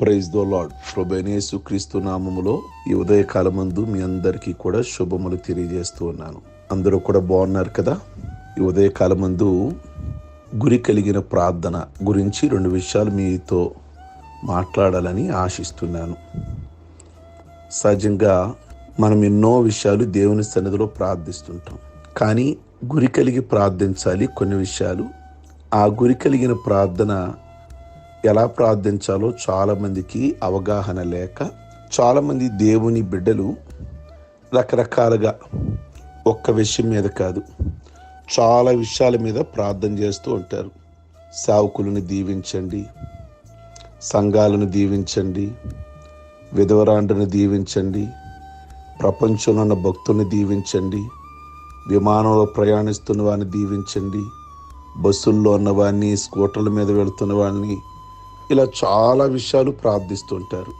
Praise దో lord ప్రభనేసు క్రీస్తు నామములో ఈ ఉదయకాలమందు మీ అందరికీ కూడా శుభములు తెలియజేస్తూ ఉన్నాను. అందరూ కూడా బాగున్నారు కదా? ఈ ఉదయకాలమందు గురి కలిగిన ప్రార్థన గురించి రెండు విషయాలు మీతో మాట్లాడాలని ఆశిస్తున్నాను. సహజంగా మనం ఎన్నో విషయాలు దేవుని సన్నిధిలో ప్రార్థిస్తుంటాం. కానీ గురి కలిగి ప్రార్థించాలి కొన్ని విషయాలు. ఆ గురి కలిగిన ప్రార్థన ఎలా ప్రార్థించాలో చాలామందికి అవగాహన లేక చాలామంది దేవుని బిడ్డలు రకరకాలుగా ఒక్క విషయం మీద కాదు చాలా విషయాల మీద ప్రార్థన చేస్తూ ఉంటారు. సావుకులను దీవించండి సంఘాలను దీవించండి విధవరాండ్రను దీవించండి ప్రపంచంలో ఉన్న భక్తుని దీవించండి విమానంలో ప్రయాణిస్తున్న వారిని దీవించండి బస్సుల్లో ఉన్నవారిని స్కూటర్ల మీద వెళుతున్న వారిని ఇలా చాలా విషయాలు ప్రార్థిస్తుంటారు.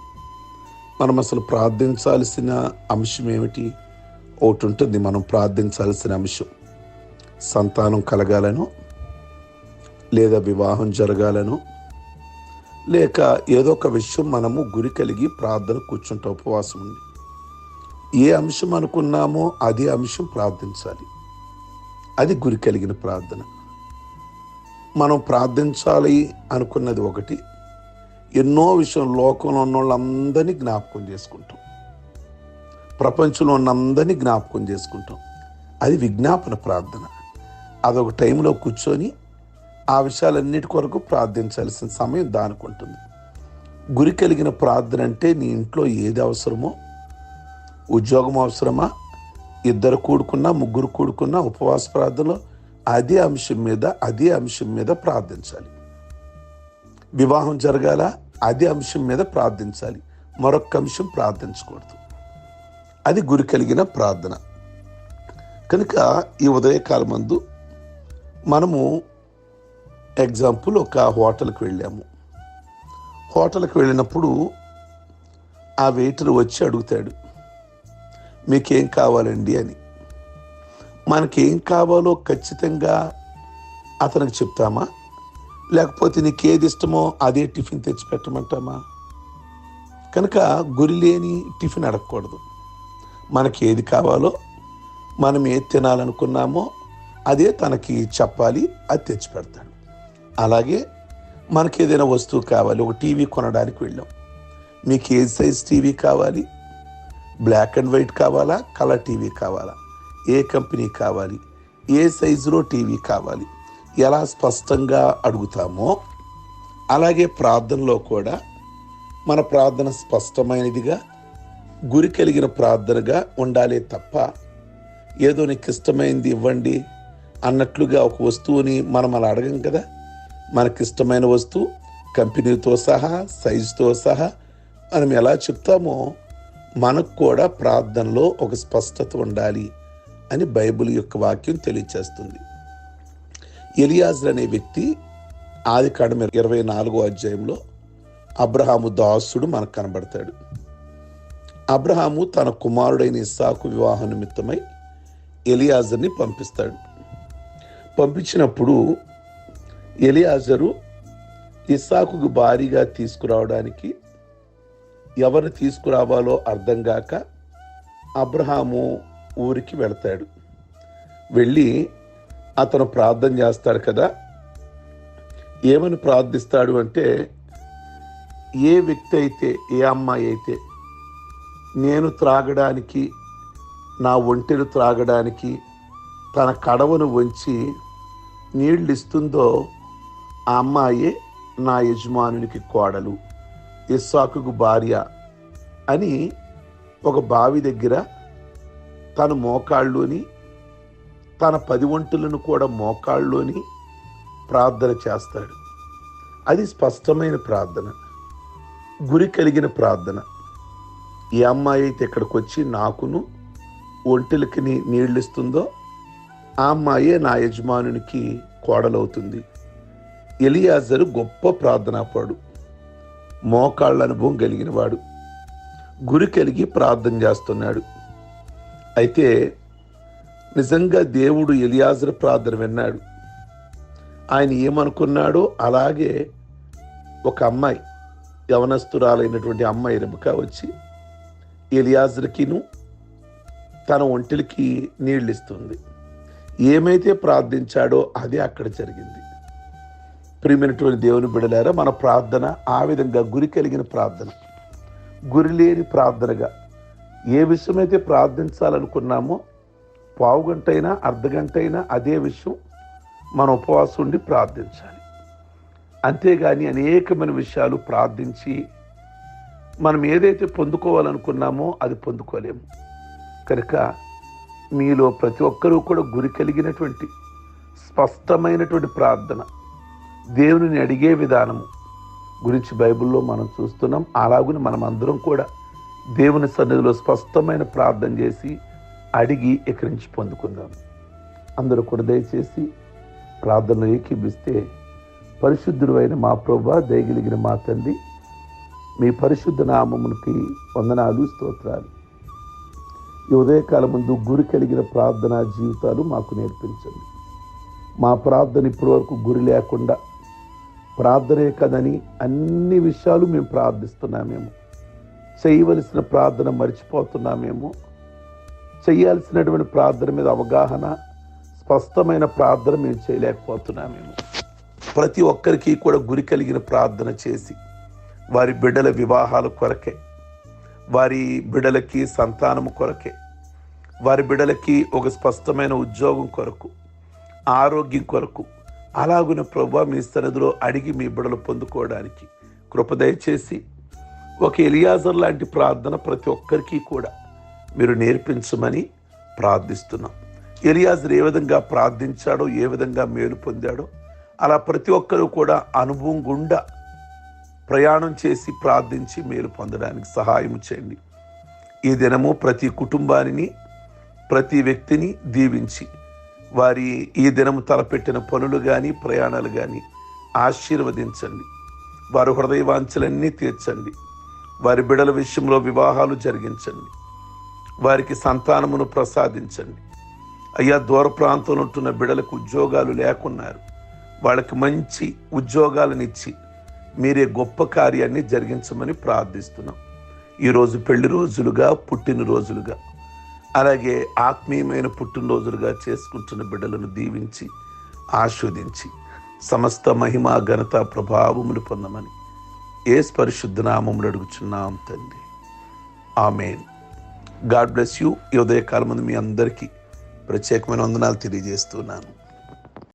మనం అసలు ప్రార్థించాల్సిన అంశం ఏమిటి? ఒకటి ఉంటుంది మనం ప్రార్థించాల్సిన అంశం. సంతానం కలగాలను లేదా వివాహం జరగాలను లేక ఏదో ఒక విషయం మనము గురి కలిగి ప్రార్థన కూర్చుంటే ఉపవాసం ఉంది ఏ అంశం అనుకున్నామో అదే అంశం ప్రార్థించాలి. అది గురి కలిగిన ప్రార్థన. మనం ప్రార్థించాలి అనుకున్నది ఒకటి ఎన్నో విషయం లోకంలో ఉన్న వాళ్ళందరినీ జ్ఞాపకం చేసుకుంటాం. ప్రపంచంలో ఉన్న అందరినీ జ్ఞాపకం చేసుకుంటాం. అది విజ్ఞాపన ప్రార్థన. అదొక టైంలో కూర్చొని ఆ విషయాలన్నిటి కొరకు ప్రార్థించాల్సిన సమయం దానికి ఉంటుంది. గురి కలిగిన ప్రార్థన అంటే నీ ఇంట్లో ఏది అవసరమో ఉద్యోగం అవసరమా ఇద్దరు కూడుకున్నా ముగ్గురు కూడుకున్నా ఉపవాస ప్రార్థనలో అదే అంశం మీద అదే అంశం మీద ప్రార్థించాలి. వివాహం జరగాల అదే అంశం మీద ప్రార్థించాలి. మరొక అంశం ప్రార్థించకూడదు. అది గురి కలిగిన ప్రార్థన. కనుక ఈ ఉదయకాలమందు మనము ఎగ్జాంపుల్ ఒక హోటల్కి వెళ్ళాము. హోటల్కి వెళ్ళినప్పుడు ఆ వెయిటర్ వచ్చి అడుగుతాడు మీకేం కావాలండి? అని. మనకేం కావాలో ఖచ్చితంగా అతనికి చెప్తామా? లేకపోతే నీకేది ఇష్టమో అదే టిఫిన్ తెచ్చి పెట్టమంటామా కనుక గురి లేని టిఫిన్ అడగకూడదు. మనకి ఏది కావాలో మనం ఏది తినాలనుకున్నామో అదే తనకి చెప్పాలి అది తెచ్చి పెడతాడు అలాగే మనకి ఏదైనా వస్తువు కావాలి ఒక టీవీ కొనడానికి వెళ్ళాం. మీకు ఏ సైజ్ టీవీ కావాలి? బ్లాక్ అండ్ వైట్ కావాలా? కలర్ టీవీ కావాలా? ఏ కంపెనీ కావాలి? ఏ సైజులో టీవీ కావాలి? ఎలా స్పష్టంగా అడుగుతామో అలాగే ప్రార్థనలో కూడా మన ప్రార్థన స్పష్టమైనదిగా గురి కలిగిన ప్రార్థనగా ఉండాలి తప్ప ఏదో నీకు ఇష్టమైంది ఇవ్వండి అన్నట్లుగా ఒక వస్తువుని మనం అలా అడగం కదా. మనకి ఇష్టమైన వస్తువు కంపెనీతో సహా సైజుతో సహా మనం ఎలా చెప్తామో మనకు కూడా ప్రార్థనలో ఒక స్పష్టత ఉండాలి అని బైబిల్ యొక్క వాక్యం తెలియచేస్తుంది. ఎలియాజర్ అనే వ్యక్తి ఆది కాండం ఇరవై నాలుగో అధ్యాయంలో అబ్రహాము దాసుడు మనకు కనబడతాడు. అబ్రహాము తన కుమారుడైన ఇస్సాకు వివాహ నిమిత్తమై ఎలియాజర్ని పంపిస్తాడు. పంపించినప్పుడు ఎలియాజరు ఇస్సాకుకు భారీగా తీసుకురావడానికి ఎవరిని తీసుకురావాలో అర్థం కాక అబ్రహాము ఊరికి వెళ్తాడు. వెళ్ళి అతను ప్రార్థన చేస్తాడు కదా. ఏమని ప్రార్థిస్తాడు అంటే ఏ వ్యక్తి అయితే ఏ అమ్మాయి అయితే నేను త్రాగడానికి నా ఒంటెలు త్రాగడానికి తన కడవను వంచి నీళ్ళు ఇస్తుందో ఆ అమ్మాయే నా యజమానునికి కోడలు ఇస్సాకుకు భార్య అని ఒక బావి దగ్గర తన మోకాళ్ళుని తన పది ఒంటులను కూడా మోకాళ్ళలోని ప్రార్థన చేస్తాడు. అది స్పష్టమైన ప్రార్థన. గురి కలిగిన ప్రార్థన. ఈ అమ్మాయి అయితే ఇక్కడికి వచ్చి నాకును ఒంటెలకి నీళ్ళు ఇస్తుందో ఆ అమ్మాయే నా యజమానునికి కోడలవుతుంది. ఎలియాజరు గొప్ప ప్రార్థనాపాడు. మోకాళ్ళ అనుభవం కలిగినవాడు. గురి కలిగి ప్రార్థన చేస్తున్నాడు. అయితే నిజంగా దేవుడు ఎలియాజర్ ప్రార్థన విన్నాడు. ఆయన ఏమనుకున్నాడో అలాగే ఒక అమ్మాయి యవనస్తురాలైనటువంటి అమ్మాయి రెబక వచ్చి ఎలియాజర్కిను తన ఒంటిలికి నీళ్ళు ఇస్తుంది ఏమైతే ప్రార్థించాడో అదే అక్కడ జరిగింది. ప్రియమైనటువంటి దేవుని బిడలారా మన ప్రార్థన ఆ విధంగా గురి కలిగిన ప్రార్థన గురి లేని ప్రార్థనగా ఏ విషయమైతే ప్రార్థించాలనుకున్నామో పావు గంట అయినా అర్ధ గంట అయినా అదే విషయం మన ఉపవాసం ఉండి ప్రార్థించాలి. అంతేగాని అనేకమైన విషయాలు ప్రార్థించి మనం ఏదైతే పొందుకోవాలనుకున్నామో అది పొందుకోలేము. కనుక మీలో ప్రతి ఒక్కరూ కూడా గురి కలిగినటువంటి స్పష్టమైనటువంటి ప్రార్థన దేవుని అడిగే విధానము గురించి బైబిల్లో మనం చూస్తున్నాం. అలాగుని మనం అందరం కూడా దేవుని సన్నిధిలో స్పష్టమైన ప్రార్థన చేసి అడిగి ఎకరించి పొందుకుందాం. అందరూ కూడా దయచేసి ప్రార్థనలు ఏకీభిస్తే పరిశుద్ధుడు అయిన మా ప్రభా దయగలిగిన మా తండ్రి మీ పరిశుద్ధ నామమునికి వందనాలు స్తోత్రాలు. ఈ ఉదయకాలం ముందు గురి కలిగిన ప్రార్థన జీవితాలు మాకు నేర్పించండి. మా ప్రార్థన ఇప్పటివరకు గురి లేకుండా ప్రార్థనే కదని అన్ని విషయాలు మేము ప్రార్థిస్తున్నామేమో. చేయవలసిన ప్రార్థన మర్చిపోతున్నామేమో. చేయాల్సినటువంటి ప్రార్థన మీద అవగాహన స్పష్టమైన ప్రార్థన మేము చేయలేకపోతున్నామేమో ప్రతి ఒక్కరికి కూడా గురి కలిగిన ప్రార్థన చేసి వారి బిడ్డల వివాహాల కొరకే వారి బిడ్డలకి సంతానము కొరకే వారి బిడ్డలకి ఒక స్పష్టమైన ఉద్యోగం కొరకు ఆరోగ్యం కొరకు అలాగున ప్రభా మీ సన్నిధిలో అడిగి మీ బిడ్డలు పొందుకోవడానికి కృప దయచేసి ఒక ఎలియాజర్ లాంటి ప్రార్థన ప్రతి ఒక్కరికి కూడా మీరు నేర్పించమని ప్రార్థిస్తున్నాం. ఎలియాజర్ ఏ విధంగా ప్రార్థించాడో ఏ విధంగా మేలు పొందాడో అలా ప్రతి ఒక్కరూ కూడా అనుభవం గుండా ప్రయాణం చేసి ప్రార్థించి మేలు పొందడానికి సహాయం చేయండి. ఈ దినము ప్రతి కుటుంబాన్ని ప్రతి వ్యక్తిని దీవించి వారి ఈ దినము తలపెట్టిన పనులు కానీ ప్రయాణాలు కానీ ఆశీర్వదించండి. వారి హృదయవాంఛలన్నీ తీర్చండి. వారి బిడల విషయంలో వివాహాలు జరిగించండి. వారికి సంతానమును ప్రసాదించండి. అయ్యా దూర ప్రాంతంలో ఉంటున్న బిడలకు ఉద్యోగాలు లేకున్నారు. వాళ్ళకి మంచి ఉద్యోగాలను ఇచ్చి మీరే గొప్ప కార్యాన్ని జరిగించమని ప్రార్థిస్తున్నాం. ఈరోజు పెళ్ళి రోజులుగా పుట్టినరోజులుగా అలాగే ఆత్మీయమైన పుట్టినరోజులుగా చేసుకుంటున్న బిడ్డలను దీవించి ఆస్వాదించి సమస్త మహిమ ఘనత ప్రభావములు పొందమని ఏ స్పరిశుద్ధ నామములు అడుగుచున్నాం తండ్రి. ఆమెన్. God bless you. ఈ ఉదయకాలం మీ అందరికీ ప్రత్యేకమైన వందనాలు తెలియజేస్తున్నాను.